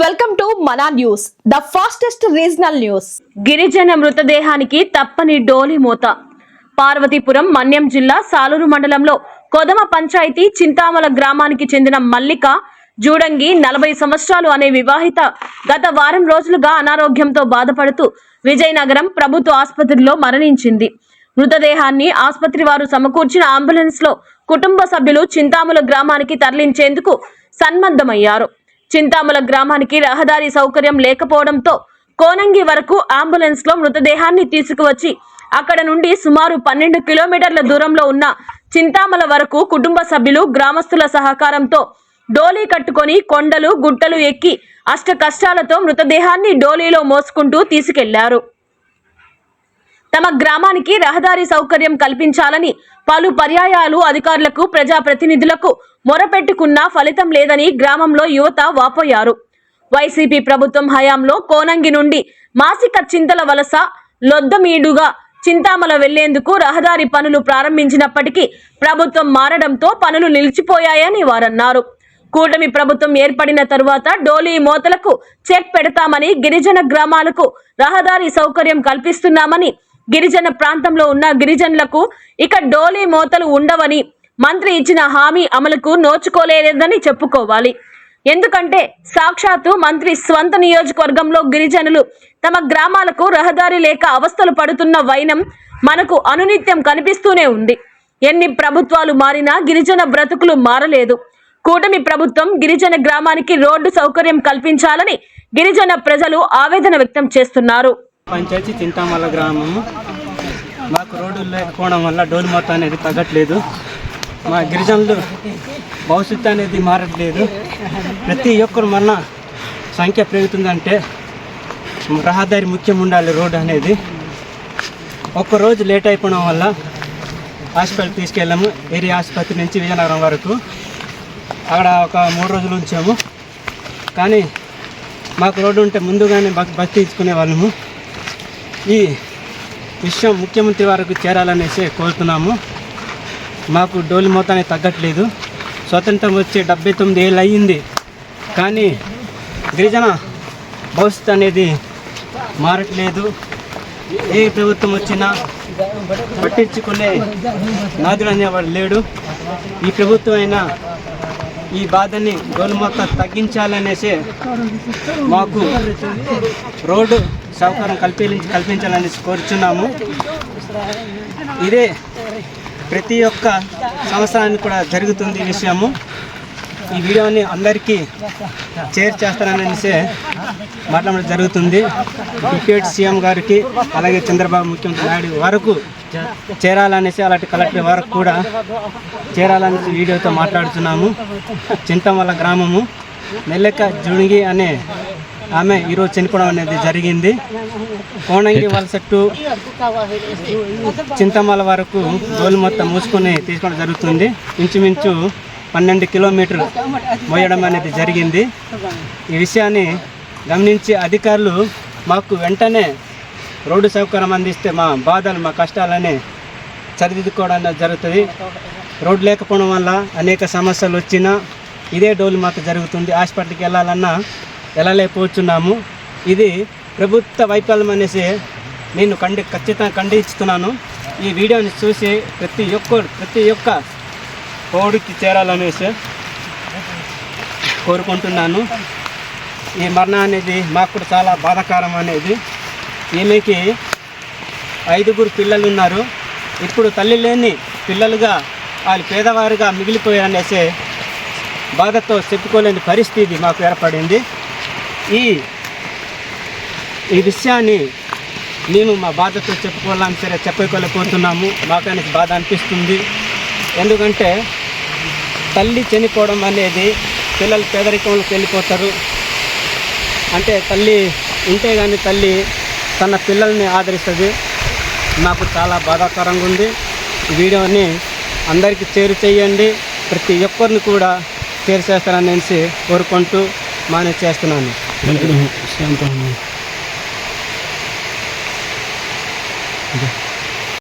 Welcome to Mana news the fastest regional news. గిరిజన మృతదేహానికి తప్పని డోలి మూత. పార్వతీపురం మన్యం జిల్లా సాలూరు మండలంలో కొదమ పంచాయతీ చింతామల గ్రామానికి చెందిన మల్లిక జూడంగి నలభై సంవత్సరాలు అనే వివాహిత గత వారం రోజులుగా అనారోగ్యంతో బాధపడుతూ విజయనగరం ప్రభుత్వ ఆసుపత్రిలో మరణించింది. మృతదేహాన్ని ఆసుపత్రి వారు సమకూర్చిన అంబులెన్స్లో కుటుంబ సభ్యులు చింతాముల గ్రామానికి తరలించేందుకు సన్నద్ధమయ్యారు చింతాముల గ్రామానికి రహదారి సౌకర్యం లేకపోవడంతో కోనంగి వరకు అంబులెన్స్లో మృతదేహాన్ని తీసుకువచ్చి అక్కడ నుండి సుమారు పన్నెండు కిలోమీటర్ల దూరంలో ఉన్న చింతామల వరకు కుటుంబ సభ్యులు గ్రామస్తుల సహకారంతో డోలీ కట్టుకొని కొండలు గుట్టలు ఎక్కి అష్ట కష్టాలతో మృతదేహాన్ని డోలీలో మోసుకుంటూ తీసుకెళ్ళారు. తమ గ్రామానికి రహదారి సౌకర్యం కల్పించాలని పలు పర్యాయాలు అధికారులకు ప్రజాప్రతినిధులకు మొరపెట్టుకున్నా ఫలితం లేదని గ్రామంలో యువత వాపోయారు. వైసీపీ ప్రభుత్వం హయాంలో కోనంగి నుండి మాసిక చింతల వలస లొద్దమీడుగా చింతామల వెళ్ళేందుకు రహదారి పనులు ప్రారంభించినప్పటికీ ప్రభుత్వం మారడంతో పనులు నిలిచిపోయాయని వారన్నారు. కూటమి ప్రభుత్వం ఏర్పడిన తరువాత డోలీ మోతలకు చెక్ పెడతామని గిరిజన గ్రామాలకు రహదారి సౌకర్యం కల్పిస్తున్నామని గిరిజన ప్రాంతంలో ఉన్న గిరిజనులకు ఇక డోలీ మోతలు ఉండవని మంత్రి ఇచ్చిన హామీ అమలుకు నోచుకోలేదని చెప్పుకోవాలి. ఎందుకంటే సాక్షాత్తు మంత్రి స్వంత నియోజకవర్గంలో గిరిజనులు తమ గ్రామాలకు రహదారి లేక అవస్థలు పడుతున్న వైనం మనకు అనునిత్యం కనిపిస్తూనే ఉంది. ఎన్ని ప్రభుత్వాలు మారినా గిరిజన బ్రతుకులు మారలేదు. కూటమి ప్రభుత్వం గిరిజన గ్రామానికి రోడ్డు సౌకర్యం కల్పించాలని గిరిజన ప్రజలు ఆవేదన వ్యక్తం చేస్తున్నారు. పంచాయతీ చింతామల్ల గ్రామము. మాకు రోడ్డు లేకపోవడం వల్ల డోలు మొత్తం అనేది తగ్గట్లేదు. మా గిరిజనులు భవిష్యత్తు అనేది మారట్లేదు. ప్రతి ఒక్కరు మన సంఖ్య పెరుగుతుందంటే రహదారి ముఖ్యం ఉండాలి రోడ్డు అనేది. ఒక్కరోజు లేట్ అయిపోవడం వల్ల హాస్పిటల్ తీసుకెళ్ళాము. ఏరియా ఆసుపత్రి నుంచి విజయనగరం వరకు. అక్కడ ఒక మూడు రోజులు ఉంచాము. కానీ మాకు రోడ్డు ఉంటే ముందుగానే బస్ బస్ తీసుకునే వాళ్ళము. ఈ విషయం ముఖ్యమంత్రి వరకు చేరాలనేసి కోరుతున్నాము. మాకు డోలి మొత్తాన్ని తగ్గట్లేదు. స్వతంత్రం వచ్చి డెబ్బై తొమ్మిది ఏళ్ళు అయ్యింది. కానీ గిరిజన భవిష్యత్తు అనేది మారట్లేదు. ఏ ప్రభుత్వం వచ్చినా పట్టించుకునే నాదుడు అనేవాడు లేడు. ఈ ప్రభుత్వం అయినా ఈ బాధని డోలు మొత్తం తగ్గించాలనేసి మాకు రోడ్డు సౌకర్యం కల్పించి కల్పించాలని కోరుచున్నాము. ఇదే ప్రతి ఒక్క సంవత్సరానికి కూడా జరుగుతుంది ఈ విషయము. ఈ వీడియోని అందరికీ షేర్ చేస్తాననేసి మాట్లాడడం జరుగుతుంది. డిప్యూటీ సీఎం గారికి అలాగే చంద్రబాబు ముఖ్యమంత్రి నాయుడు వరకు చేరాలనేసి అలాంటి కలెక్టర్ వరకు కూడా చేరాలనేసి వీడియోతో మాట్లాడుతున్నాము. చింతమల్ల గ్రామము నెల్లెక్క జుణిగి అనే ఆమె ఈరోజు చనిపోవడం అనేది జరిగింది. కోణంగి వలస టు చింతమల వరకు డోలు మొత్తం మూసుకొని తీసుకోవడం జరుగుతుంది. ఇంచుమించు పన్నెండు కిలోమీటర్లు మోయడం అనేది జరిగింది. ఈ విషయాన్ని గమనించి అధికారులు మాకు వెంటనే రోడ్డు సౌకర్యం అందిస్తే మా బాధలు మా కష్టాలని సరిదిద్దుకోవడం అనేది జరుగుతుంది. రోడ్డు లేకపోవడం వల్ల అనేక సమస్యలు వచ్చినా ఇదే డోలు మాకు జరుగుతుంది. హాస్పిటల్కి వెళ్ళాలన్నా వెళ్ళలేకపోతున్నాము ఇది ప్రభుత్వ వైఫల్యం అనేసి నేను ఖండి ఖచ్చితంగా ఖండిస్తున్నాను ఈ వీడియోని చూసి ప్రతి ఒక్కరు ప్రతి ఒక్క పౌడికి చేరాలనేసి కోరుకుంటున్నాను. ఈ మరణం అనేది మాకు కూడా చాలా బాధాకరం అనేది. ఈమెకి ఐదుగురు పిల్లలు ఉన్నారు. ఇప్పుడు తల్లి లేని పిల్లలుగా వాళ్ళు పేదవారుగా మిగిలిపోయారనేసి బాధతో చెప్పుకోలేని పరిస్థితి మాకు ఏర్పడింది. ఈ ఈ విషయాన్ని మేము మా బాధతో చెప్పుకోవాలని సరే చెప్పకోలేకపోతున్నాము మాకు అనేది బాధ అనిపిస్తుంది. ఎందుకంటే తల్లి చనిపోవడం అనేది పిల్లలు పేదరికంలోకి వెళ్ళిపోతారు. అంటే తల్లి ఉంటే కానీ తల్లి తన పిల్లల్ని ఆదరిస్తుంది. నాకు చాలా బాధాకరంగా ఉంది. వీడియోని అందరికీ చేరు చేయండి. ప్రతి ఒక్కరిని కూడా చేరు చేస్తారనేసి కోరుకుంటూ మానే చేస్తున్నాను. Balik ke.